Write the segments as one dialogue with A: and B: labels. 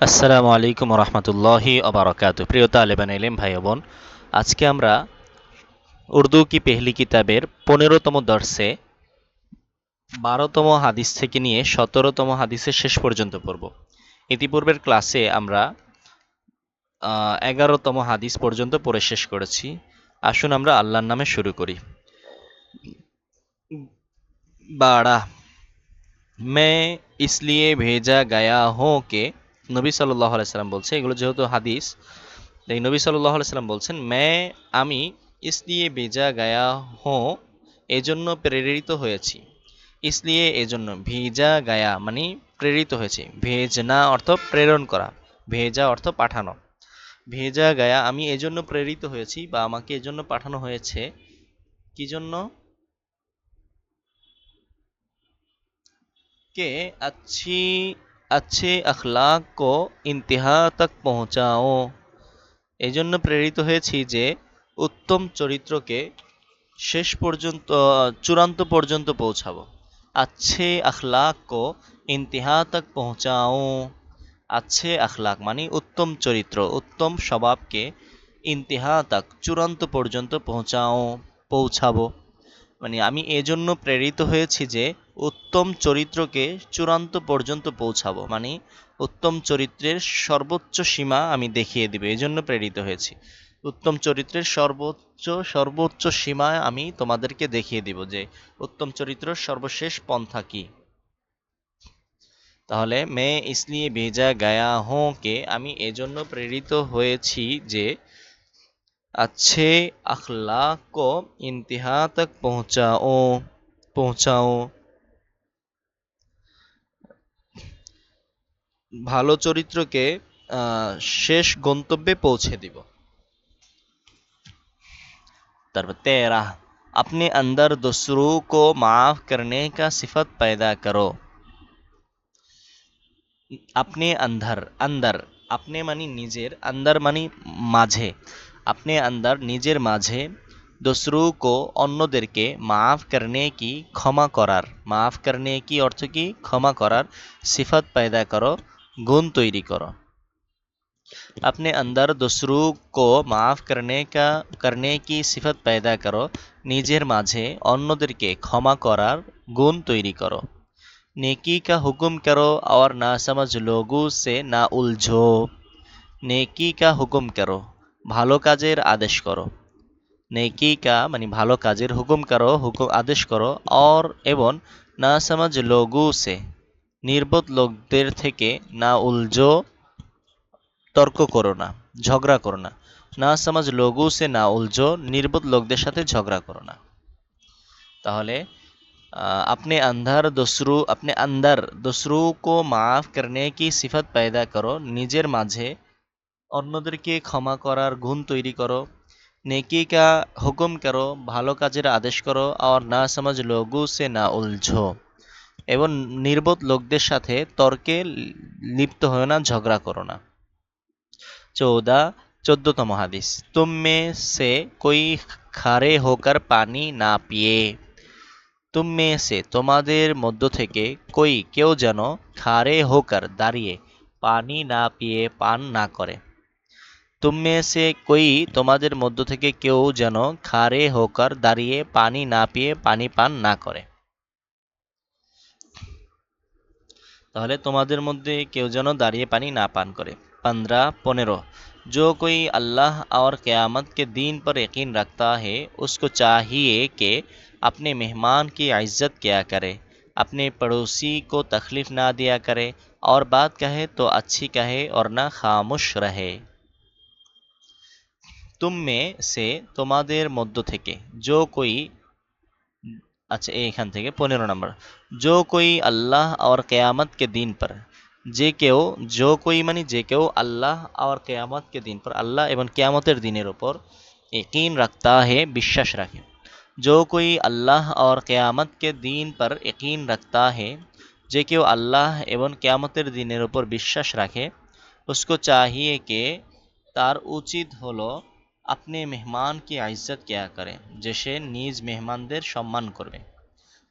A: আসসালামু আলাইকুম রহমতুল্লাহি অবরাকাত প্রিয় তালেবান এলেম ভাই বোন, আজকে আমরা উর্দু কি পেহলি কিতাবের পনেরোতম দর্শে বারোতম হাদিস থেকে নিয়ে সতেরোতম হাদিসের শেষ পর্যন্ত পড়ব। ইতিপূর্বের ক্লাসে আমরা এগারোতম হাদিস পর্যন্ত পড়ে শেষ করেছি। আসুন আমরা আল্লাহর নামে শুরু করি। বাড়া, মে ইসলিয়ে ভেজা গায়া হো কে নবী সাল্লাহ আলাইসাল্লাম বলছে, এগুলো যেহেতু হাদিস এই নবী সাল্লাহ আলাইসাল্লাম বলছেন, মে আমি ইসলিয়ে বেজা গায়া হো এজন্য প্রেরিত হয়েছি। ইসলিয়ে এজন্য ভেজা গায়া মানে প্রেরিত হয়েছি। ভেজনা অর্থ প্রেরণ করা, ভেজা অর্থ পাঠানো। ভেজা গায়া আমি এজন্য প্রেরিত হয়েছি বা আমাকে এজন্য পাঠানো হয়েছে, কি জন্য? কে আচ্ছি अच्छे अखलाक को ইন্তেহা তক পৌঁছাও এই জন্য প্রেরিত হয়েছি যে উত্তম চরিত্রকে শেষ পর্যন্ত চূড়ান্ত পর্যন্ত পৌঁছাবো আচ্ছে আখলাক কো ইন্তেহা তক পৌঁছাও আচ্ছে আখলাক মানে উত্তম চরিত্র উত্তম স্বভাবকে ইন্তেহা তক চূড়ান্ত পর্যন্ত পৌঁছাও পৌঁছাবো মানে আমি এজন্য প্রেরিত হয়েছি যে উত্তম চরিত্রকে চূড়ান্ত পর্যন্ত পৌঁছাবো। মানে উত্তম চরিত্রের সর্বোচ্চ সীমা আমি দেখিয়ে দিব এই জন্য প্রেরিত হয়েছি। উত্তম চরিত্রের সর্বোচ্চ সর্বোচ্চ সীমায় আমি তোমাদেরকে দেখিয়ে দিব যে উত্তম চরিত্রের সর্বশেষ পন্থা কি। তাহলে মে ইসলিয়ে ভেজা গায়া হো কে আমি এজন্য প্রেরিত হয়েছি যে अच्छे अखलाक को इंतहा तक पहुंचाओ পৌঁছাও ভালো চরিত্রকে শেষ গন্তব্যে পৌঁছে দিব তারপর तेरा अपने अंदर दूसरों को माफ करने का सिफत पैदा करो আপনি अंदर अंदर আপনি মানে নিজের আন্দার মানে মাঝে আপনি আন্দার নিজের মাঝে দোসরু কো অন্যদেরকে মাফ করনে কি ক্ষমা করার মাফ করনে কি অর্থ কি ক্ষমা করার সিফত পয়দা করো গুণ তৈরি করো अपने अंदर दूसरों को মাফ করনে কা করনে কি সিফত পয়দা করো নিজের মাঝে অন্যদেরকে ক্ষমা করার গুণ তৈরি করো नेकी का हुक्म करो और ना समझ लोगों से না উলঝো নেকি কা হুকুম করো ভালো কাজের আদেশ করো নেকি কা মানে ভালো কাজের হুকুম করো হুকুম আদেশ করো অর এবং না সমাজ লঘু সে নির্বোধ লোকদের থেকে না উলঝো তর্ক করো না ঝগড়া করো না না সমাজ লঘু সে না উলঝো নির্বোধ লোকদের সাথে ঝগড়া করো না তাহলে अपने अंदर दूसरों अपने अंदर दूसरों को মাফ करने की সিফত पैदा করো নিজের মাঝে অন্যদেরকে ক্ষমা করার গুণ তৈরি করো। নেকি কা হুকুম করো, ভালো কাজের আদেশ করো, আর না সমাজ লঘু সে না উলঝো। এবং নির্বোধ লোকদের সাথে তর্কে লিপ্ত হয় না, ঝগড়া করো না। চৌদা, চোদ্দতম হাদিস। তুম সে কই খারে হোকার পানি না পিয়ে। তুম মে সে তোমাদের মধ্য থেকে কই কেউ যেন খারে হোকার দাঁড়িয়ে, পানি না পিয়ে, পান না করে। তুমে সে কই তোমাদের মধ্য থেকে কেউ যেন খারে হোকার দাঁড়িয়ে পানি না পিয়ে পানি পান না করে তাহলে তোমাদের মধ্যে কেউ যেন দাঁড়িয়ে পানি না পান করে पंद्रह पंद्रह जो कोई अल्लाह और क़यामत के दिन पर यकीन रखता है उसको चाहिए कि अपने मेहमान की इज्जत किया करे अपने पड़ोसी को तकलीफ़ ना दिया करे और बात कहे तो अच्छी कहे और ना खामोश रहे তুম মে সে তোমাদের মধ্য থেকে জো কই আচ্ছা এইখান থেকে পনেরো নম্বর জো কই আল্লাহ আর কেয়ামত কে দিন পর যে কেউ জো কই মানে যে কেউ আল্লাহ আর কেয়ামত কে দিন পর আল্লাহ এবং কেয়ামতের দিনের ওপর यकीन रखता है বিশ্বাস রাখে जो कोई अल्लाह और क़यामत के दिन पर यकीन रखता है যে কেউ আল্লাহ এবং কেয়ামতের দিনের ওপর বিশ্বাস রাখে उसको चाहिए कि তার উচিত হলো আপনি মেহমান কি কেয়া করে যে সে নিজ মেহমানদের সম্মান করবে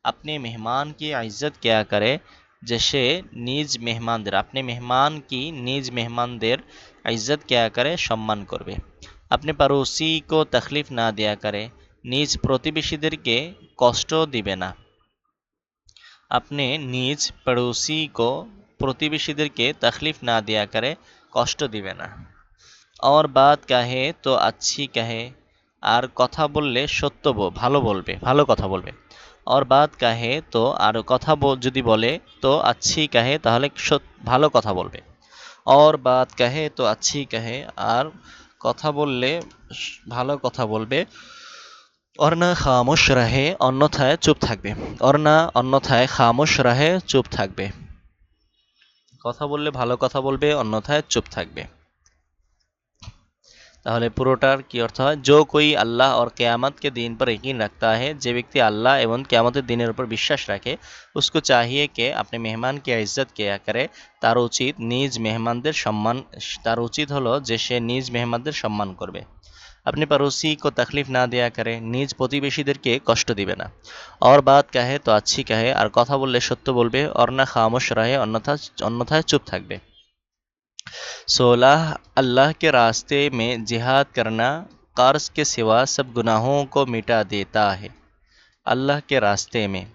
A: আপনি মেহমান কি ইজ্জত কেয়া করে जैसे নিজ মেহমানদের আপনি মেহমান কি নিজ মেহমানদের ইজ্জত কেয়া করে সম্মান করবে আপনি পড়োসি কো তকলিফ না দেয়া করে নিজ প্রতিবেশীদেরকে কষ্ট দিবে না আপনি নিজ পড়োসি কো প্রতিবেশীদেরকে তকলিফ না দেয়া করে কষ্ট দিবে না और बात कहे तो अच्छी कहे আর কথা বললে সত্য ব- ভালো বলবে ভালো কথা বলবে और बात कहे তো আর কথা ব- যদি বলে তো আচ্ছি কাহে তাহলে সত- ভালো কথা বলবে और बात कहे তো अच्छी कहे আর কথা বললে স- ভালো কথা বলবে और না খামোশ রাহে অন্যথায় চুপ থাকবে और না অন্যথায় খামোশ রাহে চুপ থাকবে কথা বললে ভালো কথা বলবে অন্যথায় চুপ থাকবে তাহলে পুরোটার কি অর্থ হয় जो कोई আল্লাহ और क़यामत के दिन पर यकीन रखता है যে ব্যক্তি আল্লাহ এবং কেয়ামতের দিনের উপর বিশ্বাস রাখে उसको चाहिए कि अपने मेहमान की इज्जत किया करे তার উচিত নিজ মেহমানদের সম্মান তার উচিত হলো যে সে নিজ মেহমানদের সম্মান করবে আপনি পড়োসি কো তকলিফ না দেয়া করে নিজ প্রতিবেশীদেরকে কষ্ট দিবে না और बात कहे তো अच्छी कहे আর কথা বললে সত্য বলবে और না খামোশ রহে অন্যথা অন্যথায় চুপ থাকবে सोलह, अल्लाह के रास्ते में जिहाद करना कर्ज के सिवा सब गुनाहों को मिटा देता है। अल्लाह के रास्ते में।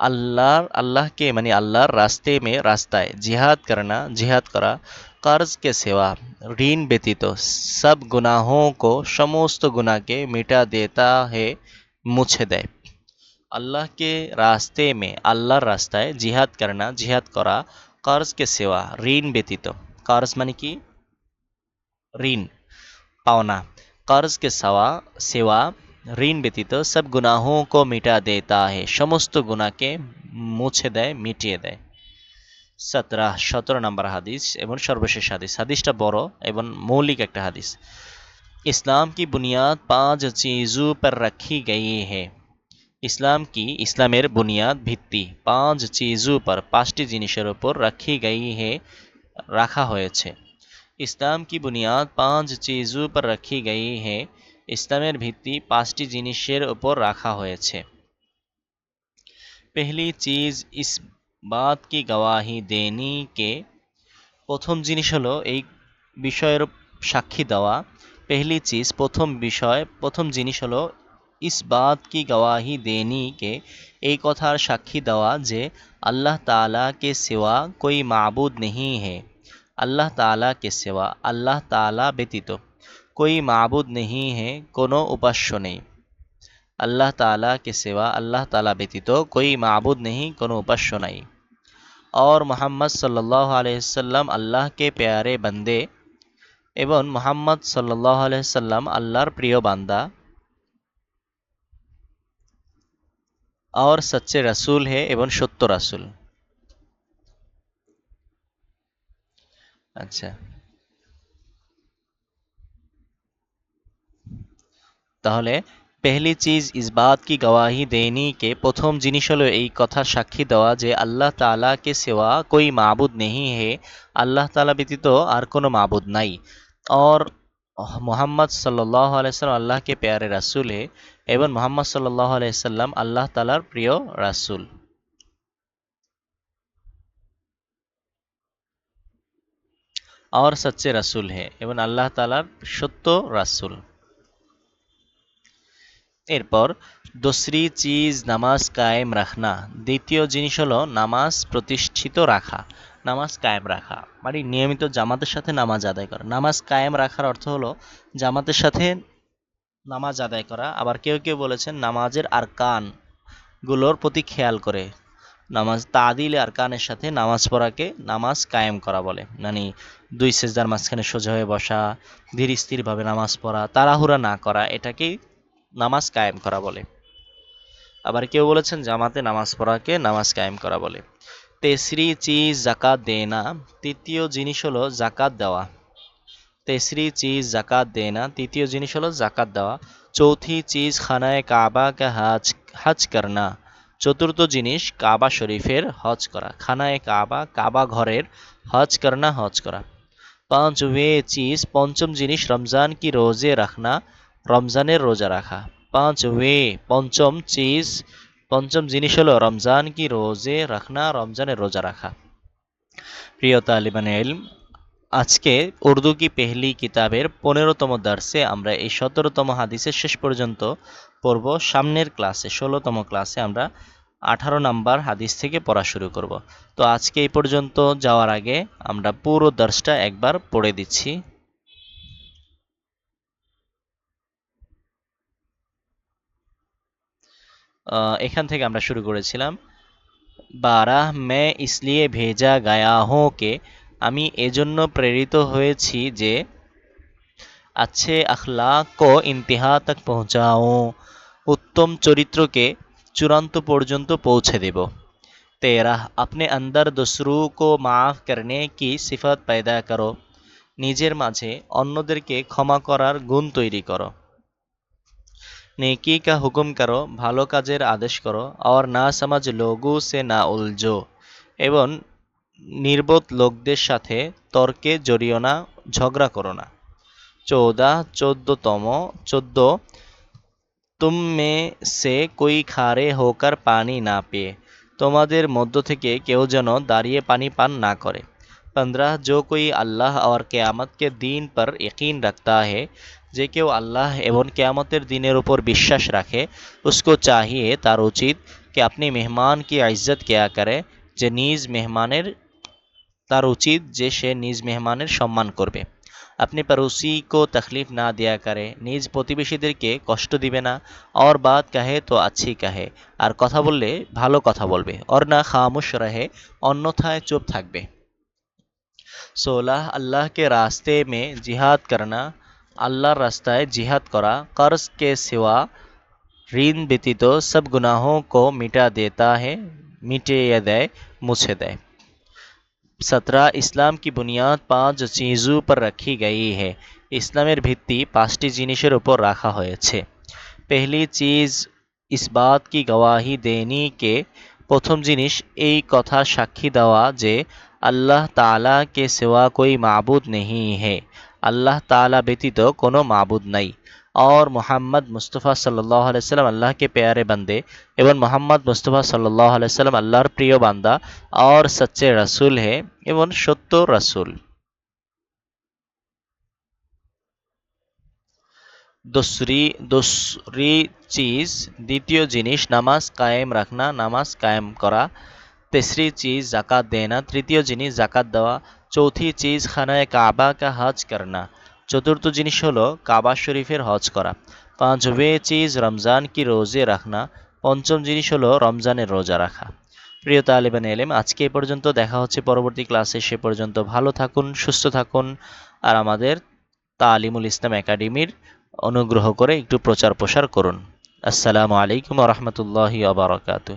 A: अल्लाह अल्लाह के मानी अल्लाह रास्ते में रास्ता है। जिहाद करना, जिहाद करा कर्ज के सिवा। ऋण व्यतीत सब गुनाहों को समस्त गुना के मिटा देता है मुझे दे अल्लाह के रास्ते में, अल्लाह रास्ता है। जिहाद करना, जिहाद करा कर्ज के सिवा। ऋण व्यतीत तो कर्ज মানে কি? ঋণ, পাওনা। कर्ज के सवा ঋণ ব্যতীত সব গুনাहों মিটা देता है সমস্ত গুনাহকে মুছে দেয়, মিটিয়ে দেয়। সতেরো সতেরো নম্বর হাদিস এবং সর্বশেষ হাদিস। হাদিসটা বড় এবং মৌলিক একটা হাদিস। ইসলাম কি বুনিয়াদ? পাঁচ চিজু পর রাখি গেই হে। ইসলাম কি? ইসলামের বুনিয়াদ ভিত্তি। পাঁচ চিজু পর, পাঁচটি জিনিসের উপর রাখি গই হে। রাখা হয়েছে ইসলাম কি বুনিয়াদ পাঁচ চিজু পর রাখি গই হে ইসলামের ভিত্তি পাঁচটি জিনিসের উপর রাখা হয়েছে পেহলি চিজ ইস বাত কি গওয়াহি দেনি কে প্রথম জিনিস হলো এই বিষয়ের সাক্ষী দেওয়া পেহলি চিজ প্রথম বিষয় প্রথম জিনিস হলো इस बात की गवाही देनी के एक और साक्षी दवा जे अल्लाह ताला के सिवा कोई मबूद नहीं है। अल्लाह ताला के सिवा, अल्लाह ताला व्यतीत। कोई मबूद नहीं है, कोनो उपास्य नहीं। अल्लाह ताला के सिवा, अल्लाह ताला व्यतीत, कोई मबूद नहीं, कोनो उपास्य नहीं। और मोहम्मद सल्लाम अल्लाह के प्यारे बंदे एवं मोहम्मद सल्लाम अल्लाहर प्रिय बंदा और सच्चे रसूल है एवं সত্য রাসুল আচ্ছা তাহলে পেহলি চিজ ইসবাত কি গওয়াহি দেনিকে প্রথম জিনিস হলো এই কথা সাক্ষী দেওয়া যে আল্লাহ তালাকে সেওয়া কই মাবুদ নেহি হে। আল্লাহ তালা ব্যতীত আর কোনো মাবুদ নাই। অর মোহাম্মদ সাল্লাহ আলাইসাল্লাম আল্লাহ কে প্যারে রাসুল হে এবং মোহাম্মদ সাল্লাহ আলাইসাল্লাম আল্লাহ তালার প্রিয় রাসুল और सच्चे रसूल है এবং আল্লাহ তালার সত্য রাসুল এরপর দোসরি চিজ নামাজ কায়েম রাখনা দ্বিতীয় জিনিস হলো নামাজ প্রতিষ্ঠিত রাখা নামাজ কায়েম রাখা। মানে নিয়মিত জামাতের সাথে নামাজ আদায় করা। নামাজ কায়েম রাখার অর্থ হলো জামাতের সাথে নামাজ আদায় করা। আবার কেউ কেউ বলেছেন নামাজের আরকানগুলোর প্রতি খেয়াল করে। নামাজ তাদিল আর কানের সাথে নামাজ পড়াকে নামাজ কায়েম করা বলে। মানে দুই সেজদার মাঝখানে সোজা হয়ে বসা, ধীর স্থিরভাবে নামাজ পড়া, তাড়াহুড়া না করা এটাকেই নামাজ কায়েম করা বলে। আবার কেউ বলেছেন জামাতে নামাজ পড়াকে নামাজ কায়েম করা বলে। তেসরি চিজ জাকাত দেনা, তৃতীয় জিনিস হলো জাকাত দেওয়া। তেসরি চিজ জাকাত দেনা, তৃতীয় জিনিস হলো জাকাত দেওয়া। চৌথি চিজ খানায় কাবা কা হাজ, হজ করনা। চতুর্থ জিনিস কাবা শরীফের হজ করা। খানায় কাবা কাবা ঘরের হজ করনা, হজ করা। পাঁচ ওয়ে চিজ, পঞ্চম জিনিস রমজান কি রোজে রাখনা? রমজানের রোজা রাখা। পাঁচ ওয়ে পঞ্চম চিজ পঞ্চম জিনিস হলো, রমজান কি রোজে রাখনা রমজানের রোজা রাখা? প্রিয় তালিবান ইলম, আজকে উর্দু কি পেহলি কিতাবের পনেরোতম দার্সে আমরা এই সতেরোতম হাদিসের শেষ পর্যন্ত পড়ব। সামনের ক্লাসে, ষোলোতম ক্লাসে আমরা আঠারো নাম্বার হাদিস থেকে পড়া শুরু করব। তো আজকে এই পর্যন্ত যাওয়ার আগে আমরা পুরো দার্সটা একবার পড়ে দিচ্ছি। এখান থেকে আমরা শুরু করেছিলাম। বারাহ মে ইসলিয়ে ভেজা গায়া হোকে আমি এজন্য প্রেরিত হয়েছি যে আছে আখলাক কো ইন্তিহা তাক পৌঁছাও। উত্তম চরিত্রকে চূড়ান্ত পর্যন্ত পৌঁছে দেব। তেরাহ, আপনি আন্দার দোসরু কো মাফ করনে কি সিফাত পায়দা করো। নিজের মাঝে অন্যদেরকে ক্ষমা করার গুণ তৈরি করো। নেকি কা হুকুম করো ভালো কাজের আদেশ করো আর না সমাজ লোগু সে না উলঝো এবং নির্বোধ লোকদের সাথে তর্কে জড়িও না ঝগড়া করো না চৌদা চোদ্দতম চোদ্দ তুম মে সে কই খারে হোকার পানি না পেয়ে তোমাদের মধ্য থেকে কেউ যেন দাঁড়িয়ে পানি পান না করে पंद्रह जो कोई अल्लाह और क़यामत के दिन पर यकीन रखता है যে কেউ আল্লাহ এবং কেয়ামতের দিনের উপর বিশ্বাস রাখে उसको चाहिए তার উচিত कि अपने मेहमान की इज्जत किया करे যে নিজ মেহমানের তার উচিত যে সে নিজ মেহমানের সম্মান করবে अपने पड़ोसी को तकलीफ़ ना दिया करे নিজ প্রতিবেশীদেরকে কষ্ট দিবে না और बात कहे तो अच्छी कहे আর কথা বললে ভালো কথা বলবে और না খামোশ रहे অন্যথায় চুপ থাকবে सोलह अल्लाह के रास्ते में जिहाद करना आल्ला रास्ताय जिहद करा कर्ज के सिवा ऋण व्यतीत सब गुनाहों को मिटा देता है मिटे दे मुछे दे सत्रह इस्लाम की बुनियाद पाँच चीज़ों पर रखी गई है इस्लामर भित्ति पांचटी जिनिसर ऊपर रखा हो पहली चीज़ इस बात की गवाही देनी के प्रथम जिनिस कथा साक्षी दवा जे अल्लाह ताला के सिवा कोई मबूद नहीं है আল্লাহ তালা ব্যতীত কোনো মাবুদ নাই और मोहम्मद मुस्तफ़ा सल्लल्लाहु अलैहि वसल्लम अल्लाह के प्यारे बंदे एवं मोहम्मद मुस्तफ़ा सल्लल्लाहु अलैहि वसल्लम अल्लाहर प्रिय बांदा और सच्चे रसूल है एवं সত্য রসুল दूसरी दूसरी चीज़ দ্বিতীয় জিনিস নামাজ কায়েম রাখনা নামাজ কায়েম করা तीसरी चीज़ জাকাত দেনা তৃতীয় জিনিস জাকাত দেওয়া চৌথি চিজ খানায় কাবা কা হজ করনা চতুর্থ জিনিস হলো কাবা শরীফের হজ করা। পাঁচবে চিজ রমজান কি রোজে রাখনা। পঞ্চম জিনিস হলো রমজানের রোজা রাখা। প্রিয় তালিবান এলেম, আজকে এ পর্যন্ত দেখা হচ্ছে পরবর্তী ক্লাসে। সে পর্যন্ত ভালো থাকুন, সুস্থ থাকুন আর আমাদের তালিমুল ইসলাম একাডেমির অনুগ্রহ করে একটু প্রচার প্রসার করুন। আসসালামু আলাইকুম রহমতুল্লাহি আবরকাতু